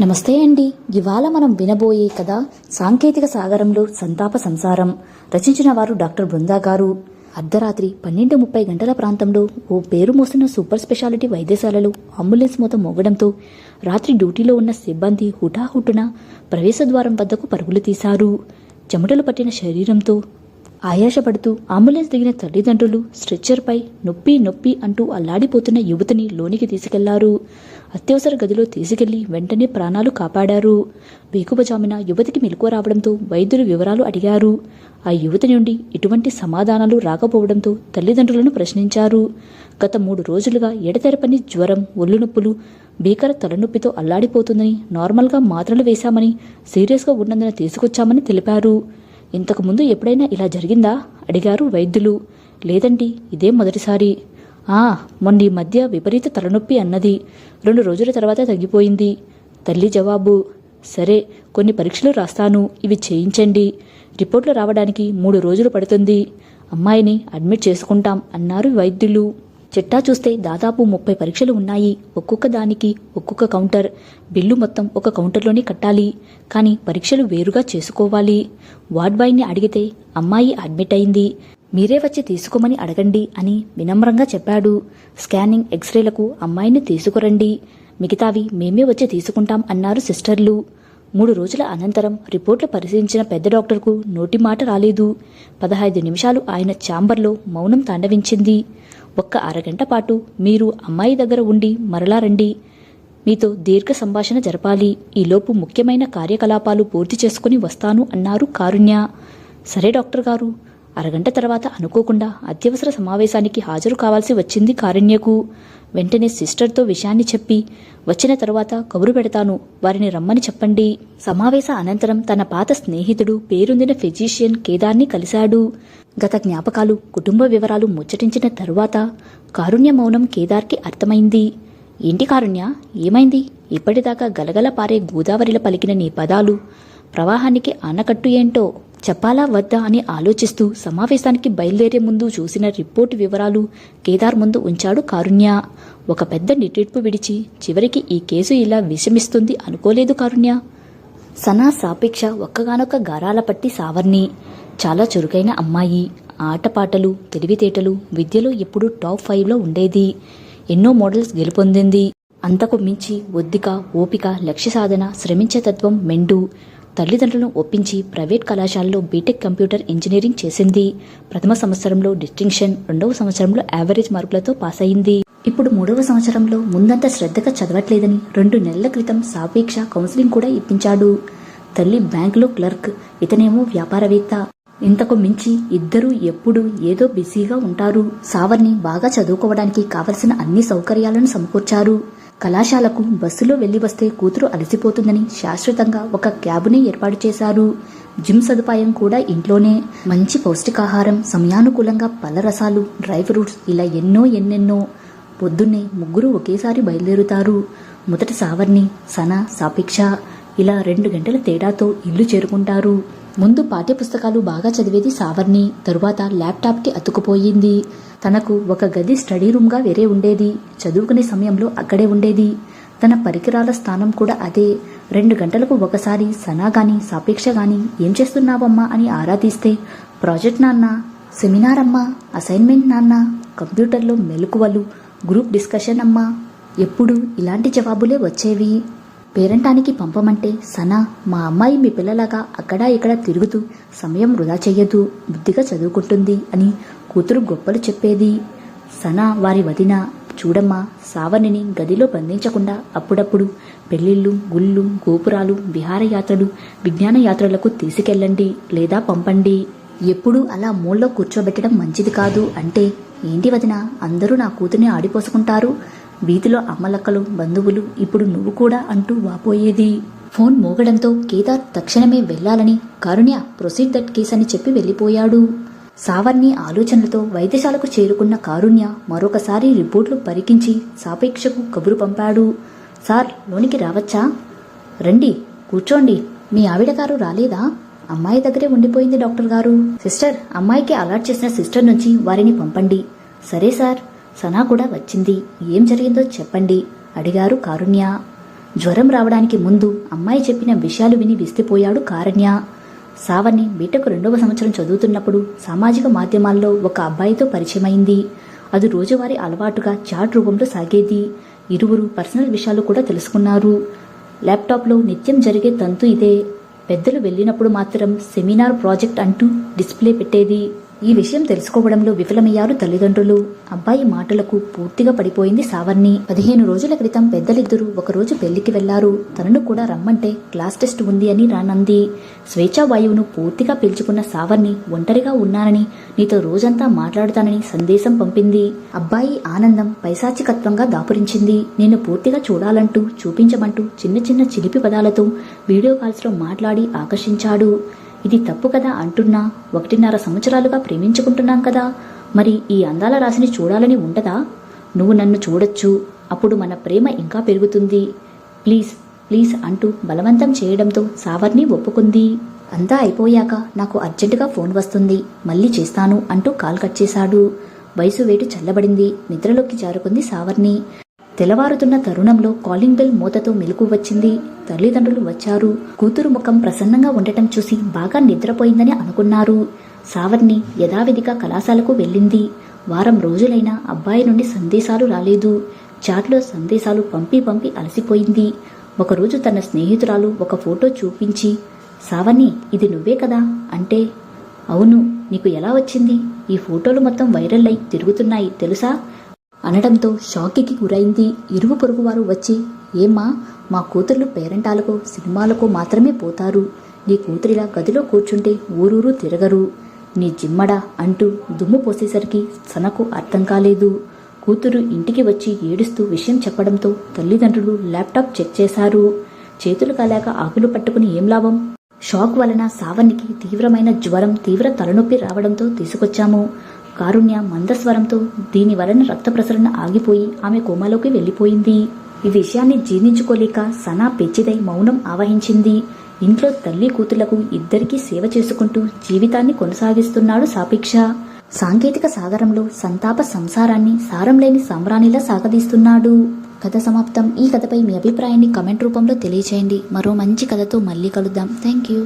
నమస్తే అండి. ఇవాళ మనం వినబోయే కథ సాంకేతిక సాగరంలో సంతాప సంసారం. రచించిన వారు డాక్టర్ బృందా గారు. అర్ధరాత్రి పన్నెండు ముప్పై గంటల ప్రాంతంలో ఓ పేరు మోస్తున్న సూపర్ స్పెషాలిటీ వైద్యశాలలో అంబులెన్స్ మూత మోగడంతో రాత్రి డ్యూటీలో ఉన్న సిబ్బంది హుటాహుట్టున ప్రవేశద్వారం వద్దకు పరుగులు తీశారు. చెమటలు పట్టిన శరీరంతో ఆయాసపడుతూ అంబులెన్స్ దిగిన తల్లిదండ్రులు స్ట్రెచ్చర్పై నొప్పి నొప్పి అంటూ అల్లాడిపోతున్న యువతిని లోనికి తీసుకెళ్ళారు. అత్యవసర గదిలో తీసుకెళ్ళి వెంటనే ప్రాణాలు కాపాడారు. వేకువజామున యువతికి మెలకువ రావడంతో వైద్యులు వివరాలు అడిగారు. ఆ యువతి నుండి ఎటువంటి సమాధానాలు రాకపోవడంతో తల్లిదండ్రులను ప్రశ్నించారు. గత మూడు రోజులుగా ఎడతెరపని జ్వరం ఒళ్ళు నొప్పులు భీకర తలనొప్పితో అల్లాడిపోతుందని నార్మల్గా మాత్రలు వేశామని సీరియస్గా ఉన్నందున తీసుకొచ్చామని తెలిపారు. ఇంతకుముందు ఎప్పుడైనా ఇలా జరిగిందా? అడిగారు వైద్యులు. లేదండి ఇదే మొదటిసారి. ఆ మొన్న ఈ మధ్య విపరీత తలనొప్పి అన్నది. రెండు రోజుల తర్వాత తగ్గిపోయింది. తల్లి జవాబు సరే కొన్ని పరీక్షలు రాస్తాను ఇవి చేయించండి. రిపోర్ట్లు రావడానికి మూడు రోజులు పడుతుంది. అమ్మాయిని అడ్మిట్ చేసుకుంటాం అన్నారు వైద్యులు. చిట్టా చూస్తే దాదాపు ముప్పై పరీక్షలు ఉన్నాయి. ఒక్కొక్క దానికి ఒక్కొక్క కౌంటర్. బిల్లు మొత్తం ఒక కౌంటర్లోనే కట్టాలి. కానీ పరీక్షలు వేరుగా చేసుకోవాలి. వార్డ్ బాయ్ని అడిగితే అమ్మాయి అడ్మిట్ అయింది. మీరే వచ్చి తీసుకోమని అడగండి అని వినమ్రంగా చెప్పాడు. స్కానింగ్ ఎక్స్రేలకు అమ్మాయిని తీసుకురండి. మిగతావి మేమే వచ్చి తీసుకుంటాం అన్నారు సిస్టర్లు. మూడు రోజుల అనంతరం రిపోర్ట్లు పరిశీలించిన పెద్ద డాక్టర్కు నోటి మాట రాలేదు. పదహైదు నిమిషాలు ఆయన ఛాంబర్లో మౌనం తాండవించింది. ఒక్క అరగంట పాటు మీరు అమ్మాయి దగ్గర ఉండి మరలా రండి. మీతో దీర్ఘ సంభాషణ జరపాలి. ఈలోపు ముఖ్యమైన కార్యకలాపాలు పూర్తి చేసుకుని వస్తాను అన్నారు కారుణ్య. సరే డాక్టర్ గారు. అరగంట తర్వాత అనుకోకుండా అత్యవసర సమావేశానికి హాజరు కావాల్సి వచ్చింది కారుణ్యకు. వెంటనే సిస్టర్తో విషయాన్ని చెప్పి వచ్చిన తర్వాత కబురు పెడతాను వారిని రమ్మని చెప్పండి. సమావేశ అనంతరం తన పాత స్నేహితుడు పేరొందిన ఫిజీషియన్ కేదార్ని కలిశాడు. గత జ్ఞాపకాలు కుటుంబ వివరాలు ముచ్చటించిన తరువాత కారుణ్య మౌనం కేదార్కి అర్థమైంది. ఏంటి కారుణ్య? ఏమైంది? ఇప్పటిదాకా గలగల పారే గోదావరిలో పలికిన నీ పదాలు ప్రవాహానికి ఆనకట్టు ఏంటో? చెప్పాలా వద్దా అని ఆలోచిస్తూ సమావేశానికి బయలుదేరే ముందు చూసిన రిపోర్టు వివరాలు కేదార్ ముందు ఉంచాడు కారుణ్య. ఒక పెద్ద నిట్టిడ్పు విడిచి చివరికి ఈ కేసు ఇలా విషమిస్తుంది అనుకోలేదు కారుణ్య. సనా సాపేక్ష ఒక్కగానొక్క గారాల పట్టి సావర్ణి చాలా చురుకైన అమ్మాయి. ఆటపాటలు తెలివితేటలు విద్యలో ఎప్పుడూ టాప్ ఫైవ్లో ఉండేది. ఎన్నో మోడల్స్ గెలుపొందింది. అంతకు మించి ఒద్దిక ఓపిక లక్ష్య సాధన శ్రమించే తత్వం మెండు. తల్లిదండ్రులను ఒప్పించి ప్రైవేట్ కళాశాలలో బీటెక్ కంప్యూటర్ ఇంజనీరింగ్ చేసింది. ప్రథమ సంవత్సరంలో డిస్టింక్షన్ రెండవ సంవత్సరంలో యావరేజ్ మార్కులతో పాస్ అయింది ఇప్పుడు మూడవ సంవత్సరంలో ముందంత శ్రద్ధగా చదవట్లేదని రెండు నెలల క్రితం సాపేక్ష కౌన్సిలింగ్ కూడా ఇప్పించాడు. తల్లి బ్యాంకులో క్లర్క్ ఇతనేమో వ్యాపారవేత్త. ఇంతకు మించి ఇద్దరూ ఎప్పుడూ ఏదో బిజీగా ఉంటారు. సావర్ని బాగా చదువుకోవడానికి కావలసిన అన్ని సౌకర్యాలను సమకూర్చారు. కళాశాలకు బస్సులో వెళ్ళి వస్తే కూతురు అలసిపోతుందని శాశ్వతంగా ఒక క్యాబుని ఏర్పాటు చేశారు. జిమ్ సదుపాయం కూడా ఇంట్లోనే. మంచి పౌష్టికాహారం సమయానుకూలంగా పళ్ళ రసాలు డ్రై ఫ్రూట్స్ ఇలా ఎన్నో ఎన్నెన్నో. పొద్దున్నే ముగ్గురు ఒకేసారి బయలుదేరుతారు. మొదటి సావర్ని సన సాపేక్ష ఇలా రెండు గంటల తేడాతో ఇల్లు చేరుకుంటారు. ముందు పాఠ్యపుస్తకాలు బాగా చదివేది సావర్ణి తరువాత ల్యాప్టాప్కి అతుకుపోయింది తనకు ఒక గది స్టడీ రూమ్గా వేరే ఉండేది. చదువుకునే సమయంలో అక్కడే ఉండేది. తన పరికరాల స్థానం కూడా అదే. రెండు గంటలకు ఒకసారి సనా గాని సాపేక్ష గాని ఏం చేస్తున్నావమ్మా? అని ఆరా తీస్తే ప్రాజెక్ట్ నాన్న సెమినార్ అమ్మా అసైన్మెంట్ నాన్న కంప్యూటర్లో మెలకువలు గ్రూప్ డిస్కషన్ అమ్మా ఎప్పుడు ఇలాంటి జవాబులే వచ్చేవి. పేరంటానికి పంపమంటే సనా మా అమ్మాయి మీ పిల్లలాగా అక్కడా ఇక్కడ తిరుగుతూ సమయం వృధా చెయ్యదు బుద్ధిగా చదువుకుంటుంది అని కూతురు గొప్పలు చెప్పేది. సనా వారి వదిన చూడమ్మా సావర్ణిని గదిలో బంధించకుండా అప్పుడప్పుడు పెళ్ళిళ్ళు గుళ్ళు గోపురాలు విహారయాత్రలు విజ్ఞానయాత్రలకు తీసుకెళ్ళండి లేదా పంపండి. ఎప్పుడూ అలా మూల్లో కూర్చోబెట్టడం మంచిది కాదు అంటే ఏంటి వదిన అందరూ నా కూతుర్ని ఆడిపోసుకుంటారు? వీధిలో అమ్మలక్కలు బంధువులు ఇప్పుడు నువ్వు కూడా అంటూ వాపోయేది. ఫోన్ మోగడంతో కేదార్ తక్షణమే వెళ్ళాలని కారుణ్య ప్రొసీడ్ దట్ కేస్ అని చెప్పి వెళ్ళిపోయాడు సావర్ణి ఆలోచనలతో వైద్యశాలకు చేరుకున్న కారుణ్య మరొకసారి రిపోర్ట్లు పరికించి సాపేక్షకు కబురు పంపాడు. సార్ లోనికి రావచ్చా? రండి కూర్చోండి. మీ ఆవిడ గారు రాలేదా? అమ్మాయి దగ్గరే ఉండిపోయింది డాక్టర్ గారు. సిస్టర్ అమ్మాయికి అలర్ట్ చేసిన సిస్టర్ నుంచి వారిని పంపండి. సరే సార్. సనా కూడా వచ్చింది. ఏం జరిగిందో చెప్పండి అడిగారు కారుణ్య. జ్వరం రావడానికి ముందు అమ్మాయి చెప్పిన విషయాలు విని విసిపోయాడు కారణ్య. సావర్ణి బీటకు రెండవ సంవత్సరం చదువుతున్నప్పుడు సామాజిక మాధ్యమాల్లో ఒక అబ్బాయితో పరిచయమైంది. అది రోజువారీ అలవాటుగా చాట్ రూపంలో సాగేది. ఇరువురు పర్సనల్ విషయాలు కూడా తెలుసుకున్నారు. ల్యాప్టాప్లో నిత్యం జరిగే తంతు ఇదే. పెద్దలు వెళ్ళినప్పుడు మాత్రం సెమినార్ ప్రాజెక్ట్ అంటూ డిస్ప్లే పెట్టేది. ఈ విషయం తెలుసుకోవడంలో విఫలమయ్యారు తల్లిదండ్రులు. అబ్బాయి మాటలకు పూర్తిగా పడిపోయింది సావర్ణి పదిహేను రోజుల క్రితం పెద్దలిద్దరూ ఒకరోజు పెళ్ళికి వెళ్ళారు. తనను కూడా రమ్మంటే క్లాస్ టెస్ట్ ఉంది అని రానంది. స్వేచ్ఛా వాయువును పూర్తిగా పీల్చుకున్న సావర్ణి ఒంటరిగా ఉన్నానని నీతో రోజంతా మాట్లాడుతానని సందేశం పంపింది. అబ్బాయి ఆనందం పైశాచికత్వంగా దాపురించింది. నేను పూర్తిగా చూడాలంటూ చూపించమంటూ చిన్న చిన్న చిలిపి పదాలతో వీడియో కాల్స్లో మాట్లాడి ఆకర్షించాడు. ఇది తప్పు కదా అంటున్నా. ఒకటిన్నర సంవత్సరాలుగా ప్రేమించుకుంటున్నాం కదా. మరి ఈ అందాల రాశిని చూడాలని ఉండదా? నువ్వు నన్ను చూడొచ్చు. అప్పుడు మన ప్రేమ ఇంకా పెరుగుతుంది. ప్లీజ్ ప్లీజ్ అంటూ బలవంతం చేయడంతో సావర్ని ఒప్పుకుంది. అంతా అయిపోయాక నాకు అర్జెంటుగా ఫోన్ వస్తుంది. మళ్ళీ చేస్తాను అంటూ కాల్ కట్ చేశాడు. వయసు వేటు చల్లబడింది. నిద్రలోకి జారుకుంది సావర్ని. తెల్లవారుతున్న తరుణంలో కాలింగ్ బెల్ మూతతో మెలకు వచ్చింది. తల్లిదండ్రులు వచ్చారు. కూతురు ముఖం ప్రసన్నంగా ఉండటం చూసి బాగా నిద్రపోయిందని అనుకున్నారు. సావర్ణి యథావిధిగా కళాశాలకు వెళ్ళింది. వారం రోజులైనా అబ్బాయి నుండి సందేశాలు రాలేదు. చాట్లో సందేశాలు పంపి పంపి అలసిపోయింది. ఒకరోజు తన స్నేహితురాలు ఒక ఫోటో చూపించి సావర్ణి ఇది నువ్వే కదా? అంటే అవును నీకు ఎలా వచ్చింది? ఈ ఫోటోలు మొత్తం వైరల్ అయి తిరుగుతున్నాయి తెలుసా? అనడంతో షాక్కి గురైంది ఇరుగు పొరుగు వారు వచ్చి ఏమ్మా మా కూతుర్లు పేరెంటాలకు సినిమాలకు మాత్రమే పోతారు. నీ కూతురిలా గదిలో కూర్చుంటే ఊరూరు తిరగరు. నీ జిమ్మడా అంటూ దుమ్ము పోసేసరికి సనకు అర్థం కాలేదు. కూతురు ఇంటికి వచ్చి ఏడుస్తూ విషయం చెప్పడంతో తల్లిదండ్రులు ల్యాప్టాప్ చెక్ చేశారు. చేతులు కాలాక ఆకులు పట్టుకుని ఏం లాభం? షాక్ వలన సావన్నికి తీవ్రమైన జ్వరం తీవ్ర తలనొప్పి రావడంతో తీసుకొచ్చాము. కారుణ్య మందస్వరంతో దీని వలన రక్త ప్రసరణ ఆగిపోయి ఆమె కోమాలోకి వెళ్ళిపోయింది. ఈ విషయాన్ని జీర్ణించుకోలేక సనా పెచ్చిదై మౌనం ఆవహించింది. ఇంట్లో తల్లి కూతుళ్ళకు ఇద్దరికీ సేవ చేసుకుంటూ జీవితాన్ని కొనసాగిస్తున్నాడు సాపేక్ష. సాంకేతిక సాగరంలో సంతాప సంసారాన్ని సారం లేని సంబరానిలా సాగదీస్తున్నాడు. కథ సమాప్తం. ఈ కథపై మీ అభిప్రాయాన్ని కమెంట్ రూపంలో తెలియచేయండి. మరో మంచి కథతో మళ్ళీ కలుద్దాం. Thank you